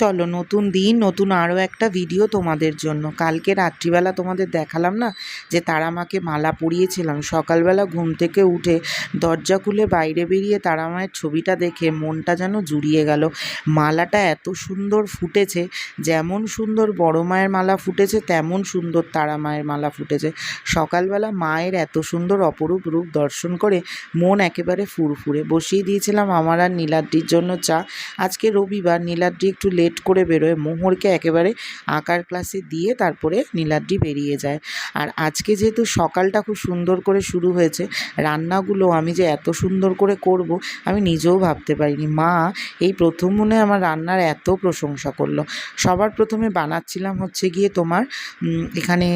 চলো, নতুন দিন, নতুন আরও একটা ভিডিও তোমাদের জন্য। কালকে রাত্রিবেলা তোমাদের দেখালাম না যে তারা মাকে মালা পরিয়েছিলাম। সকালবেলা ঘুম থেকে উঠে দরজা খুলে বাইরে বেরিয়ে তারা মায়ের ছবিটা দেখে মনটা যেন জুড়িয়ে গেল। মালাটা এত সুন্দর ফুটেছে, যেমন সুন্দর বড় মায়ের মালা ফুটেছে, তেমন সুন্দর তারা মায়ের মালা ফুটেছে। সকালবেলা মায়ের এত সুন্দর অপরূপ রূপ দর্শন করে মন একেবারে ফুরফুরে। বসিয়ে দিয়েছিলাম আমার আর নীলাদ্রির জন্য চা। আজকে রবিবার, নীলাদ্রি একটু লেট করে বেরোয়। মোহরকে একেবারে আঁকার ক্লাসে দিয়ে তারপরে নীলাদ্রি বেরিয়ে যায়। আর আজকে যেহেতু সকালটা খুব সুন্দর করে শুরু হয়েছে, রান্নাগুলো আমি যে এত সুন্দর করে করব, আমি নিজেও ভাবতে পারিনি। মা এই প্রথম মনে আমার রান্নার এত প্রশংসা করল। সবার প্রথমে বানাচ্ছিলাম হচ্ছে গিয়ে তোমার এখানে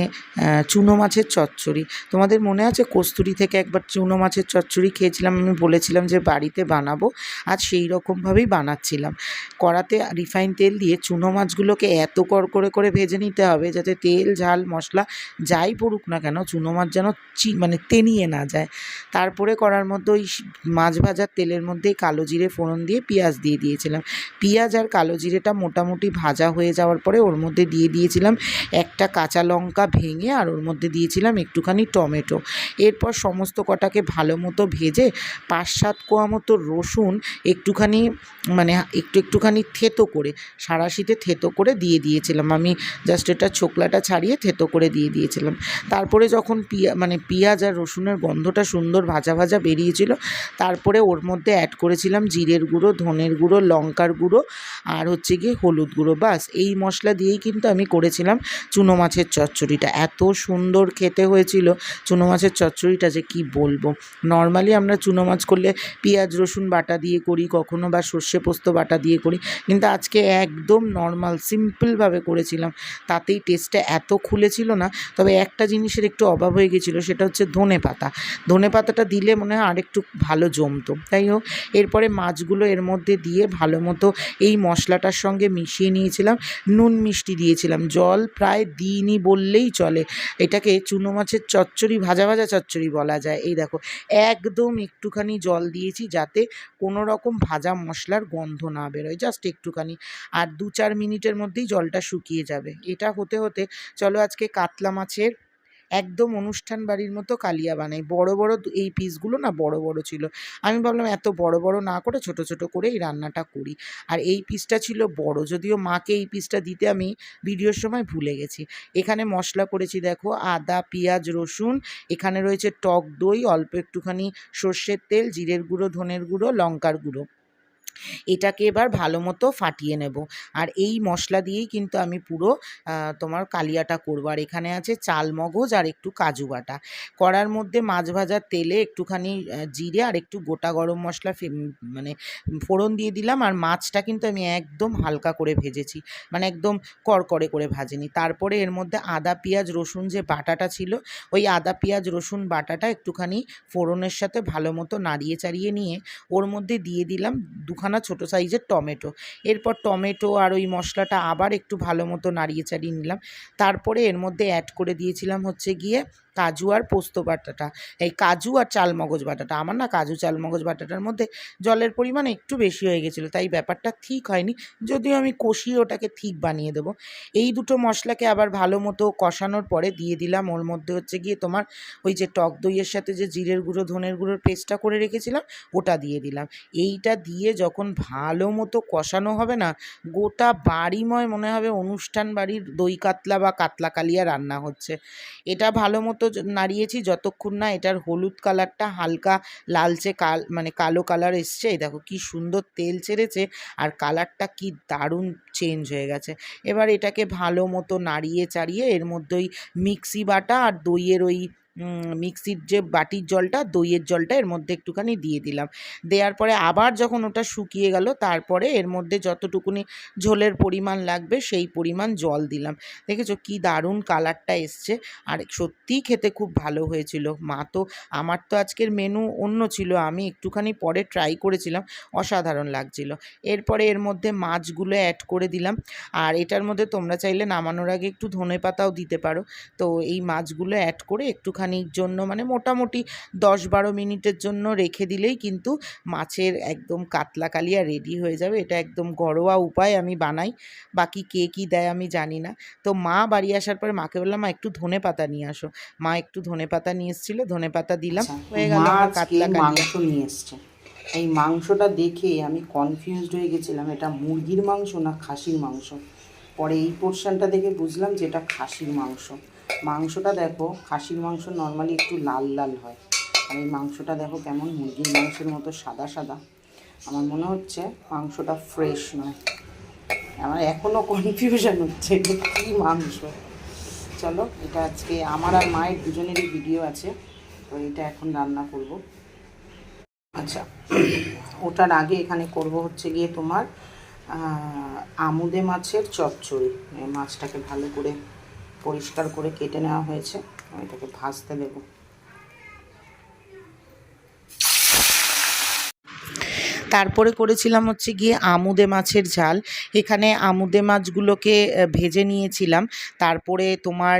চুনো মাছের চচ্চড়ি। তোমাদের মনে আছে কস্তুরি থেকে একবার চুনো মাছের চচ্চড়ি খেয়েছিলাম, আমি বলেছিলাম যে বাড়িতে বানাবো। আজ সেই রকমভাবেই বানাচ্ছিলাম। করাতে রিফাইন তেল দিয়ে চুনো মাছগুলোকে এত কর করে করে ভেজে নিতে হবে যাতে তেল, ঝাল, মশলা যাই পড়ুক না কেন চুনো মাছ যেন চি মানে তেনিয়ে না যায়। তারপরে করার মধ্যে ওই মাছ ভাজার তেলের মধ্যেই কালো জিরে ফোড়ন দিয়ে পেঁয়াজ দিয়ে দিয়েছিলাম। পেঁয়াজ আর কালো জিরেটা মোটামুটি ভাজা হয়ে যাওয়ার পরে ওর মধ্যে দিয়ে দিয়েছিলাম একটা কাঁচা লঙ্কা ভেঙে আর ওর মধ্যে দিয়েছিলাম একটুখানি টমেটো। এরপর সমস্ত কটাকে ভালো মতো ভেজে পাঁচ সাত কোয়া মতো রসুন একটুখানি মানে একটু একটুখানি থেতো করে সাঁড়াশিতে থেতো করে দিয়ে দিয়েছিলাম। আমি জাস্ট এটা ছোকলাটা ছাড়িয়ে থেতো করে দিয়ে দিয়েছিলাম। তারপরে যখন পিয়া মানে পেঁয়াজ আর রসুনের গন্ধটা সুন্দর ভাজা ভাজা বেরিয়েছিল, তারপরে ওর মধ্যে অ্যাড করেছিলাম জিরের গুঁড়ো, ধনের গুঁড়ো, লঙ্কার গুঁড়ো আর হচ্ছে গিয়ে হলুদ গুঁড়ো। বাস, এই মশলা দিয়েই কিন্তু আমি করেছিলাম চুনো মাছের চচ্চড়িটা। এত সুন্দর খেতে হয়েছিল চুনো মাছের চচ্চড়িটা যে কি বলব। নর্মালি আমরা চুনো মাছ করলে পেঁয়াজ, রসুন বাটা দিয়ে করি কখনো বা সর্ষে পোস্ত বাটা দিয়ে করি। কিন্তু আজকে একদম নর্মাল সিম্পলভাবে করেছিলাম। তাতেই টেস্টটা এত খুলেছিল না, তবে একটা জিনিসের একটু অভাব হয়ে গেছিল, সেটা হচ্ছে ধনে পাতা। ধনে পাতাটা দিলে মনে হয় আরেকটু ভালো জমতো। তাই হোক, এরপরে মাছগুলো এর মধ্যে দিয়ে ভালো মতো এই মশলাটার সঙ্গে মিশিয়ে নিয়েছিলাম। নুন মিষ্টি দিয়েছিলাম। জল প্রায় দিইনি বললেই চলে। এটাকে চুনো মাছের চচ্চড়ি, ভাজা ভাজা চচ্চড়ি বলা যায়। এই দেখো, একদম একটুখানি জল দিয়েছি যাতে কোনো রকম ভাজা মশলার গন্ধ না বেরোয়। জাস্ট একটুখানি। আর দু চার মিনিটের মধ্যেই জলটা শুকিয়ে যাবে। এটা হতে হতে চলো আজকে কাতলা মাছের একদম অনুষ্ঠান বাড়ির মতো কালিয়া বানাই। বড় বড় এই পিসগুলো না বড় বড় ছিল। আমি ভাবলাম এত বড় বড় না করে ছোট ছোট করে এই রান্নাটা করি। আর এই পিসটা ছিল বড়, যদিও মাকে এই পিসটা দিতে আমি ভিডিওর সময় ভুলে গেছি। এখানে মশলা করেছি দেখো, আদা, পেঁয়াজ, রসুন, এখানে রয়েছে টক দই, অল্প একটুখানি সর্ষের তেল, জিরের গুঁড়ো, ধনের গুঁড়ো, লঙ্কার গুঁড়ো। এটাকে এবার ভালো মতো ফাটিয়ে নেব। আর এই মশলা দিয়েই কিন্তু আমি পুরো তোমার কালিয়াটা করব। আর এখানে আছে চাল মগজ আর একটু কাজু বাটা। কড়ার মধ্যে মাছ ভাজার তেলে একটুখানি জিরে আর একটু গোটা গরম মশলা মানে ফোড়ন দিয়ে দিলাম। আর মাছটা কিন্তু আমি একদম হালকা করে ভেজেছি। মানে একদম কড়কড়ে করে ভাজিনি। তারপরে এর মধ্যে আদা, পেঁয়াজ, রসুন যে বাটাটা ছিল, ওই আদা, পেঁয়াজ, রসুন বাটাটা একটুখানি ফোড়নের সাথে ভালো মতো নাড়িয়ে চাড়িয়ে নিয়ে ওর মধ্যে দিয়ে দিলাম দুখানা ছোটো সাইজের টমেটো। এরপর টমেটো আর ওই মশলাটা আবার একটু ভালো মতো নাড়িয়ে চাড়িয়ে নিলাম। তারপরে এর মধ্যে অ্যাড করে দিয়েছিলাম হচ্ছে গিয়ে কাজু আর পোস্ত বাটাটা। এই কাজু আর চালমগজ বাটাটা। আমার না কাজু চালমগজ বাটাটার মধ্যে জলের পরিমাণ একটু বেশি হয়ে গেছিল, তাই ব্যাপারটা ঠিক হয়নি। যদিও আমি কষিয়ে ওটাকে ঠিক বানিয়ে দেবো। এই দুটো মশলাকে আবার ভালো মতো কষানোর পরে দিয়ে দিলাম। ওর মধ্যে হচ্ছে গিয়ে তোমার ওই যে টক দইয়ের সাথে যে জিরের গুঁড়ো, ধনের গুঁড়োর পেস্টটা করে রেখেছিলাম, ওটা দিয়ে দিলাম। এইটা দিয়ে যখন ভালো মতো কষানো হবে না, গোটা বাড়িময় মনে হবে অনুষ্ঠান বাড়ির দই কাতলা বা কাতলা কালিয়া রান্না হচ্ছে। এটা ভালো মতো নাড়িয়েছি যতক্ষণ না এটার হলুদ কালারটা হালকা লালচে কাল মানে কালো কালার এসছে। এই দেখো কি সুন্দর তেল ছেড়েছে আর কালারটা কি দারুণ চেঞ্জ হয়ে গেছে। এবার এটাকে ভালো মতো নাড়িয়ে চাড়িয়ে এর মধ্যে ওই মিক্সি বাটা আর দইয়ের ওই মিক্সির যে বাটির জলটা, দইয়ের জলটা এর মধ্যে একটুখানি দিয়ে দিলাম। দেওয়ার পরে আবার যখন ওটা শুকিয়ে গেল, তারপরে এর মধ্যে যতটুকুনি ঝোলের পরিমাণ লাগবে, সেই পরিমাণ জল দিলাম। দেখেছ কি দারুণ কালারটা এসছে। আর সত্যিই খেতে খুব ভালো হয়েছিল। মা তো, আমার তো আজকের মেনু অন্য ছিল। আমি একটুখানি পরে ট্রাই করেছিলাম, অসাধারণ লাগছিল। এরপরে এর মধ্যে মাছগুলো অ্যাড করে দিলাম। আর এটার মধ্যে তোমরা চাইলে নামানোর আগে একটু ধনে পাতাও দিতে পারো। তো এই মাছগুলো অ্যাড করে একটুখানি একটুখানির জন্য মানে মোটামুটি দশ বারো মিনিটের জন্য রেখে দিলেই কিন্তু মাছের একদম কাতলা কালিয়া রেডি হয়ে যাবে। এটা একদম ঘরোয়া উপায় আমি বানাই। বাকি কে কী দেয় আমি জানি না। তো মা বাড়ি আসার পরে মাকে বললাম মা একটু ধনে পাতা নিয়ে আসো। মা একটু ধনে পাতা নিয়ে এসেছিল ধনে পাতা দিলাম হয়ে গেল কাতলা কালিয়া মাংস নিয়ে এসছে? এই মাংসটা দেখে আমি কনফিউজড হয়ে গেছিলাম এটা মুরগির মাংস না খাসির মাংস? পরে এই পোর্শনটা দেখে বুঝলাম যে এটা খাসির মাংস। মাংসটা দেখো, খাসির মাংস নর্মালি একটু লাল লাল হয়। আর এই মাংসটা দেখো কেমন, মুরগির মাংসের মতো সাদা সাদা। আমার মনে হচ্ছে মাংসটা ফ্রেশ নয়। আমার এখনও কনফিউশন হচ্ছে কী মাংস। চলো, এটা আজকে আমার আর মায়ের দুজনেরই ভিডিও আছে, তো এটা এখন রান্না করব। আচ্ছা ওটার আগে এখানে করব হচ্ছে গিয়ে তোমার আমুদে মাছের চচ্চড়ি। মাছটাকে ভালো করে পরিষ্কার করে কেটে নেওয়া হয়েছে। আমি এটাকে ভাজতে দেবো। তারপরে করেছিলাম হচ্ছে গিয়ে আমুদে মাছের ঝাল। এখানে আমুদে মাছগুলোকে ভেজে নিয়েছিলাম। তারপরে তোমার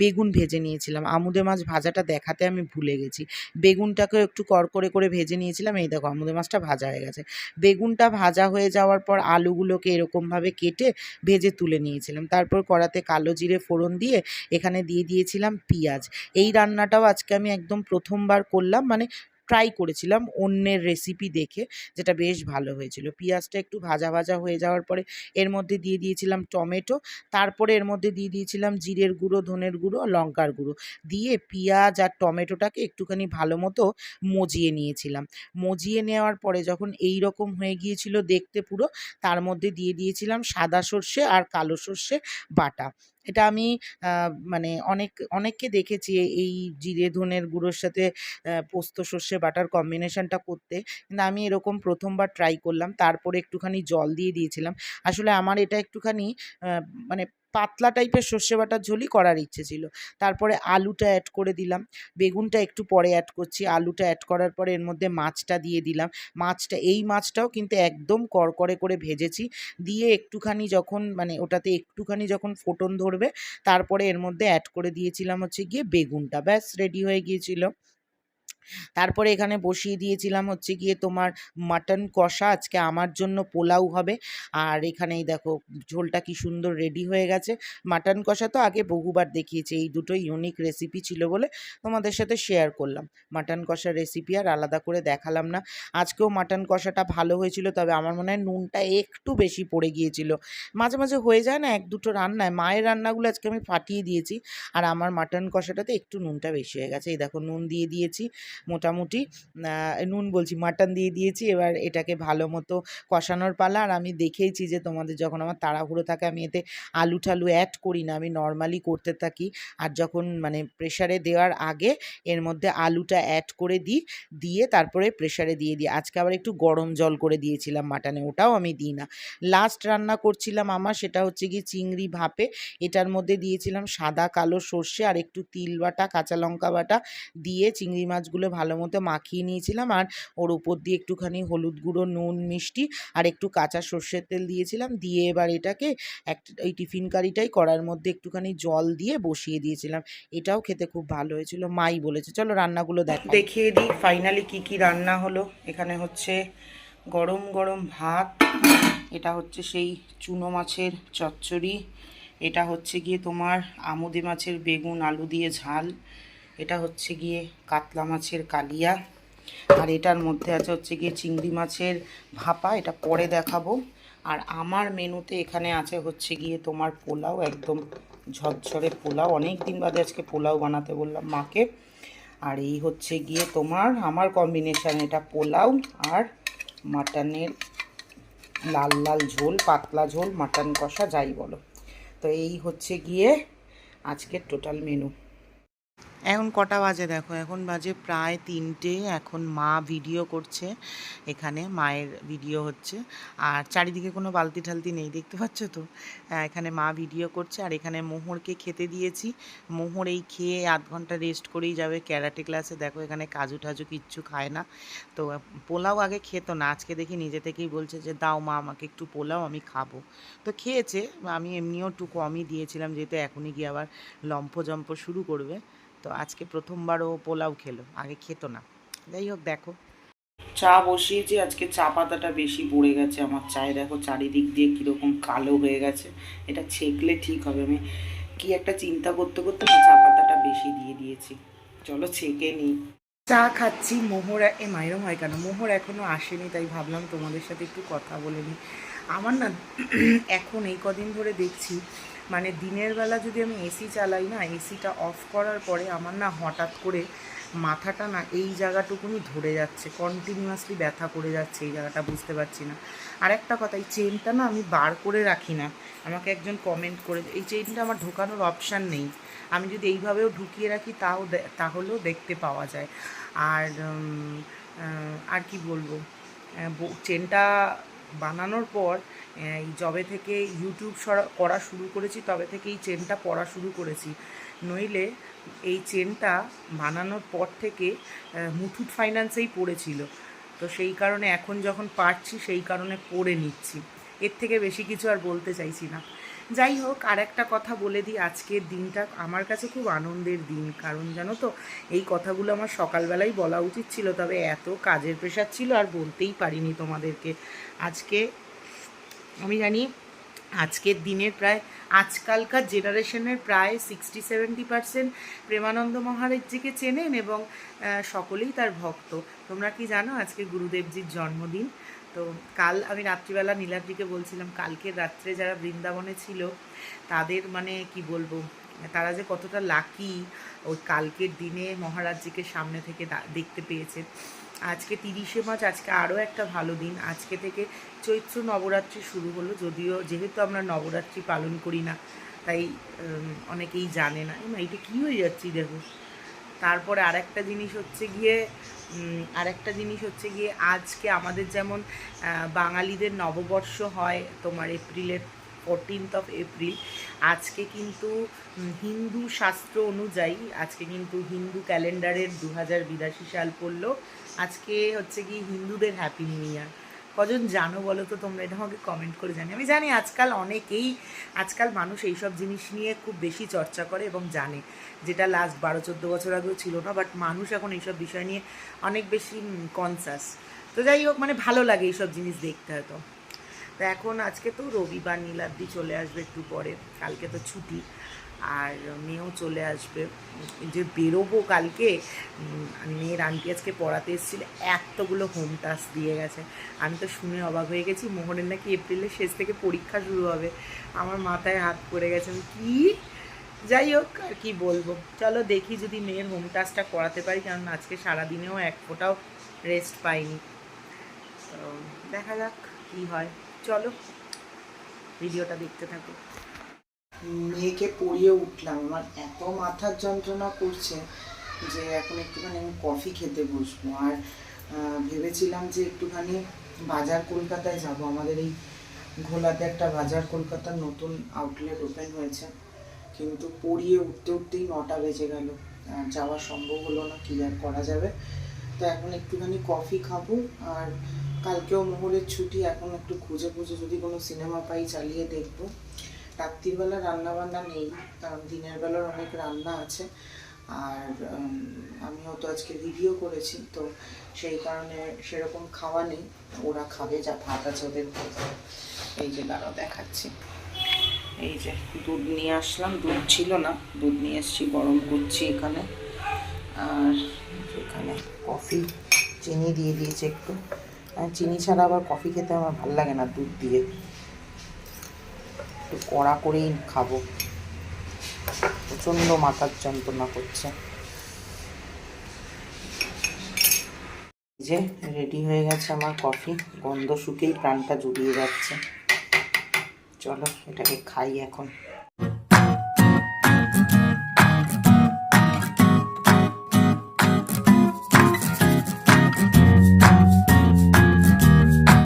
বেগুন ভেজে নিয়েছিলাম। আমুদে মাছ ভাজাটা দেখাতে আমি ভুলে গেছি। বেগুনটাকেও একটু করকরে করে ভেজে নিয়েছিলাম। এই দেখো আমুদে মাছটা ভাজা হয়ে গেছে। বেগুনটা ভাজা হয়ে যাওয়ার পর আলুগুলোকে এরকমভাবে কেটে ভেজে তুলে নিয়েছিলাম। তারপর কড়াতে কালো জিরে ফোড়ন দিয়ে এখানে দিয়ে দিয়েছিলাম পেঁয়াজ। এই রান্নাটাও আজকে আমি একদম প্রথমবার করলাম। মানে ট্রাই করেছিলাম অন্যের রেসিপি দেখে, যেটা বেশ ভালো হয়েছিল। পেঁয়াজটা একটু ভাজা ভাজা হয়ে যাওয়ার পরে এর মধ্যে দিয়ে দিয়েছিলাম টমেটো, তারপরে এর মধ্যে দিয়ে দিয়েছিলাম জিরের গুঁড়ো, ধনের গুঁড়ো, লঙ্কার গুঁড়ো। দিয়ে পেঁয়াজ আর টমেটোটাকে একটুখানি ভালো মতো মজিয়ে নিয়েছিলাম। মজিয়ে নেওয়ার পরে যখন এই রকম হয়ে গিয়েছিল দেখতে পুরো, তার মধ্যে দিয়ে দিয়েছিলাম সাদা সর্ষে আর কালো সর্ষে বাটা। এটা আমি মানে অনেক, অনেককে দেখেছি এই জিরে ধনের গুঁড়োর সাথে পোস্ত সর্ষে বাটার কম্বিনেশনটা করতে। কিন্তু আমি এরকম প্রথমবার ট্রাই করলাম। তারপরে একটুখানি জল দিয়ে দিয়েছিলাম। আসলে আমার এটা একটুখানি মানে পাতলা টাইপের সর্ষে বাটার ঝোলই করার ইচ্ছে ছিল। তারপরে আলুটা অ্যাড করে দিলাম। বেগুনটা একটু পরে অ্যাড করছি। আলুটা অ্যাড করার পরে এর মধ্যে মাছটা দিয়ে দিলাম। মাছটা, এই মাছটাও কিন্তু একদম করকরে করে ভেজেছি। দিয়ে একটুখানি যখন মানে ওটাতে একটুখানি যখন ফোটন ধরবে, তারপরে এর মধ্যে অ্যাড করে দিয়েছিলাম হচ্ছে গিয়ে বেগুনটা। ব্যাস রেডি হয়ে গিয়েছিল। তারপরে এখানে বসিয়ে দিয়েছিলাম হচ্ছে গিয়ে তোমার মাটন কষা, আজকে আমার জন্য পোলাও হবে। আর এখানেই দেখো ঝোলটা কি সুন্দর রেডি হয়ে গেছে। মাটন কষা তো আগে বহুবার দেখিয়েছি, এই দুটো ইউনিক রেসিপি ছিল বলে তোমাদের সাথে শেয়ার করলাম। মাটন কষার রেসিপি আর আলাদা করে দেখালাম না। আজকেও মাটন কষাটা ভালো হয়েছিল, তবে আমার মনে হয় নুনটা একটু বেশি পড়ে গিয়েছিল। মাঝে মাঝে হয়ে যায় না এক দুটো রান্নায়, মায়ের রান্নাগুলো আজকে আমি ফাটিয়ে দিয়েছি। আর আমার মাটন কষাটাতে একটু নুনটা বেশি হয়ে গেছে। এই দেখো নুন দিয়ে দিয়েছি। মোটামুটি নুন বলছি, মাটন দিয়ে দিয়েছি। এবার এটাকে ভালো মতো কষানোর পালা। আর আমি দেখেইছি যে তোমাদের যখন আমার তাড়াহুড়ো থাকে, আমি এতে আলু টালু অ্যাড করি না। আমি নর্মালি করতে থাকি। আর যখন মানে প্রেশারে দেওয়ার আগে এর মধ্যে আলুটা অ্যাড করে দিই, দিয়ে তারপরে প্রেশারে দিয়ে দিই। আজকে আবার একটু গরম জল করে দিয়েছিলাম মাটনে, ওটাও আমি দিই না। লাস্ট রান্না করছিলাম আমার, সেটা হচ্ছে কি চিংড়ি ভাপে। এটার মধ্যে দিয়েছিলাম সাদা কালো সর্ষে আর একটু তিল বাটা, কাঁচা লঙ্কা বাটা দিয়ে চিংড়ি মাছগুলো ভালো মতো মাখিয়ে নিয়েছিলাম আর ওর উপর দিয়ে একটুখানি হলুদ গুঁড়ো, নুন, মিষ্টি আর একটু কাঁচা সর্ষের তেল দিয়েছিলাম। দিয়ে এবার এটাকে এক ওই টিফিন কারিটাই করার মধ্যে একটুখানি জল দিয়ে বসিয়ে দিয়েছিলাম। এটাও খেতে খুব ভালো হয়েছিল, মাই বলেছে। চলো রান্নাগুলো দেখ দেখিয়ে দিই ফাইনালি কি কি রান্না হলো। এখানে হচ্ছে গরম গরম ভাত, এটা হচ্ছে সেই চুনো মাছের চচ্চড়ি, এটা হচ্ছে গিয়ে তোমার আমুদে মাছের বেগুন, আলু দিয়ে ঝাল এটা হচ্ছে গিয়ে কাতলা মাছের কালিয়া, আর এটার মধ্যে আছে হচ্ছে গিয়ে চিংড়ি মাছের ভাপা, এটা পরে দেখাবো। আর আমার মেনুতে এখানে আছে হচ্ছে গিয়ে তোমার পোলাও, একদম ঝরঝরে পোলাও। অনেক দিন বাদে আজকে পোলাও বানাতে বললাম মাকে। আর এই হচ্ছে গিয়ে তোমার আমার কম্বিনেশান এটা পোলাও আর মাটনের লাল লাল ঝোল, পাতলা ঝোল, মাটন কষা, যাই বলো। তো এই হচ্ছে গিয়ে আজকের টোটাল মেনু এখন কটা বাজে দেখো? এখন বাজে প্রায় তিনটে। এখন মা ভিডিও করছে। এখানে মায়ের ভিডিও হচ্ছে। আর চারিদিকে কোনো বালতি ঠালতি নেই, দেখতে পাচ্ছ তো? এখানে মা ভিডিও করছে। আর এখানে মোহরকে খেতে দিয়েছি। মোহর এই খেয়ে আধ ঘণ্টা রেস্ট করেই যাবে ক্যারাটে ক্লাসে দেখো, এখানে কাজু টাজু কিচ্ছু খায় না। তো পোলাও আগে খেত না। আজকে দেখি নিজে থেকেই বলছে যে, দাও মা, আমাকে একটু পোলাও, আমি খাব। তো খেয়েছে। আমি এমনিও একটু কমই দিয়েছিলাম, যেহেতু এখনই গিয়ে আবার লম্ফ জম্প শুরু করবে। তো আজকে প্রথমবারও পোলাও খেলো আগে খেতো না। যাই হোক দেখো। চা বসিয়েছি আজকে চা পাতাটা বেশি পড়ে গেছে আমার চায়ে। দেখো চারিদিক দিয়ে কীরকম কালো হয়ে গেছে। এটা ছেঁকলে ঠিক হবে। আমি কি একটা চিন্তা করতে করতে চা পাতাটা বেশি দিয়ে দিয়েছি। চলো ছেঁকে নিই। চা খাচ্ছি মোহর এ মায়েরও হয় কেন? মোহর এখনও আসেনি তাই ভাবলাম তোমাদের সাথে একটু কথা বলে নিই। আমার না এখন এই কদিন ধরে দেখছি মানে দিনের বেলা যদি আমি এসি চালাই না এসিটা অফ করার পরে আমার না হঠাৎ করে মাথাটা না এই জায়গাটুকুনি ধরে যাচ্ছে কন্টিনিউয়াসলি ব্যথা করে যাচ্ছে এই জায়গাটা, বুঝতে পারছি না। আর একটা কথা, এই চেনটা না আমি বার করে রাখি না। আমাকে একজন কমেন্ট করে এই চেনটা আমার ঢোকানোর অপশান নেই। আমি যদি এইভাবেও ঢুকিয়ে রাখি, তাও তাহলেও দেখতে পাওয়া যায়। আর আর কি বলব? চেনটা বানানোর পর জবে থেকে ইউটিউব করা শুরু করেছি, তবে থেকে এই চেনটা পড়া শুরু করেছি। নইলে এই চেনটা বানানোর পর থেকে মুথুট ফাইন্যান্সেই পড়েছিল। তো সেই কারণে এখন যখন পারছি, সেই কারণে পড়ে নিচ্ছি। এর থেকে বেশি কিছু আর বলতে চাইছি না। যাই হোক আর একটা কথা বলে দিই, আজকের দিনটা আমার কাছে খুব আনন্দের দিন। কারণ জানো তো, এই কথাগুলো আমার সকালবেলাই বলা উচিত ছিল, তবে এত কাজের প্রেশার ছিল আর বলতেই পারিনি তোমাদেরকে। আজকে, আমি জানি আজকের দিনের প্রায়, আজকালকার জেনারেশনের প্রায় সিক্সটি সেভেন্টি পার্সেন্ট প্রেমানন্দ মহারাজজিকে চেনেন এবং সকলেই তার ভক্ত। তোমরা কি জানো আজকে গুরুদেবজির জন্মদিন? তো কাল আমি রাত্রিবেলা নীলাদ্রিকে বলছিলাম কালকের রাত্রে যারা বৃন্দাবনে ছিল, তাদের মানে কি বলব, তারা যে কতটা লাকি ওই কালকের দিনে মহারাজজিকে সামনে থেকে দেখতে পেয়েছে। আজকে তিরিশে মার্চ, আজকে আরও একটা ভালো দিন। আজকে থেকে চৈত্র নবরাত্রি শুরু হলো, যদিও যেহেতু আমরা নবরাত্রি পালন করি না, তাই অনেকেই জানে না। এমা এটা কী হয়ে যাচ্ছি দেখো? তারপরে আরেকটা জিনিস হচ্ছে গিয়ে আরেকটা জিনিস হচ্ছে গিয়ে আজকে আমাদের যেমন বাঙালিদের নববর্ষ হয় তোমার এপ্রিলের ফোরটিন্থ অফ এপ্রিল আজকে কিন্তু হিন্দু শাস্ত্র অনুযায়ী, আজকে কিন্তু হিন্দু ক্যালেন্ডারের দু হাজার বিরাশি সাল পড়ল, আজকে হচ্ছে কি হিন্দুদের হ্যাপি নিউ ইয়ার কজন জানো বলো তো, তোমরা এটা আমাকে কমেন্ট করে জানি আমি জানি আজকাল অনেকেই, আজকাল মানুষ এইসব জিনিস নিয়ে খুব বেশি চর্চা করে এবং জানে, যেটা লাস্ট বারো, চোদ্দ বছর আগেও ছিল না বাট মানুষ এখন এইসব বিষয় নিয়ে অনেক বেশি কনসাস তো যাই হোক মানে ভালো লাগে এইসব জিনিস দেখতে হয়তো। তো এখন আজকে তো রবিবার, নীলাদ্রি চলে আসবে একটু পরে, কালকে তো ছুটি। আর মেয়েও চলে আসবে। যে বেরোবো কালকে মেয়ের আন্টি আজকে পড়াতে এসেছিল, এতগুলো হোম টাস্ক দিয়ে গেছে। আমি তো শুনে অবাক হয়ে গেছি, মোহনের নাকি এপ্রিলের শেষ থেকে পরীক্ষা শুরু হবে। আমার মাথায় হাত পড়ে গেছে কি? যাই হোক, আর কি বলব। চলো দেখি যদি মেয়ের হোম টাস্কটা করাতে পারি, কারণ আজকে সারাদিনেও এক ফোঁটাও রেস্ট পাইনি। তো দেখা যাক কি হয়। চলো ভিডিওটা দেখতে থাকো। মেয়েকে পড়িয়ে উঠলাম। আমার এত মাথার যন্ত্রণা করছে যে এখন একটুখানি আমি কফি খেতে বসবো। আর ভেবেছিলাম যে একটুখানি বাজার কলকাতায় যাব। আমাদের এই ঘোলাতে একটা বাজার কলকাতার নতুন আউটলেট ওপেন হয়েছে। কিন্তু পড়িয়ে উঠতে উঠতেই নটা বেজে গেল। আর যাওয়া সম্ভব হলো না, কি আর করা যাবে? তো এখন একটুখানি কফি খাব। আর কালকেও মোহরের ছুটি, এখন একটু খুঁজে খুঁজে যদি কোনো সিনেমা পাই চালিয়ে দেখব। রাত্রিবেলা রান্না বান্না নেই, কারণ দিনের বেলার অনেক রান্না আছে। আর আমিও তো আজকে ভিডিও করেছি, তো সেই কারণে সেরকম খাওয়া নেই। ওরা খাবে, যা ভাত আছে ওদের। এই যে দাঁড়াও, দেখাচ্ছি। এই যে দুধ নিয়ে আসলাম, দুধ ছিল না, দুধ নিয়ে এসেছি, গরম করছি এখানে। আর এখানে কফি চিনি দিয়ে দিয়েছে একটু। চিনি ছাড়া আবার কফি খেতে আমার ভালো লাগে না দুধ দিয়ে। একটু কড়া করেই খাব। প্রচণ্ড মাথার যন্ত্রণা করছে। যে রেডি হয়ে গেছে আমার কফি গন্ধ শুকেই প্রাণটা জুড়িয়ে যাচ্ছে। চলো এটাকে খাই এখন।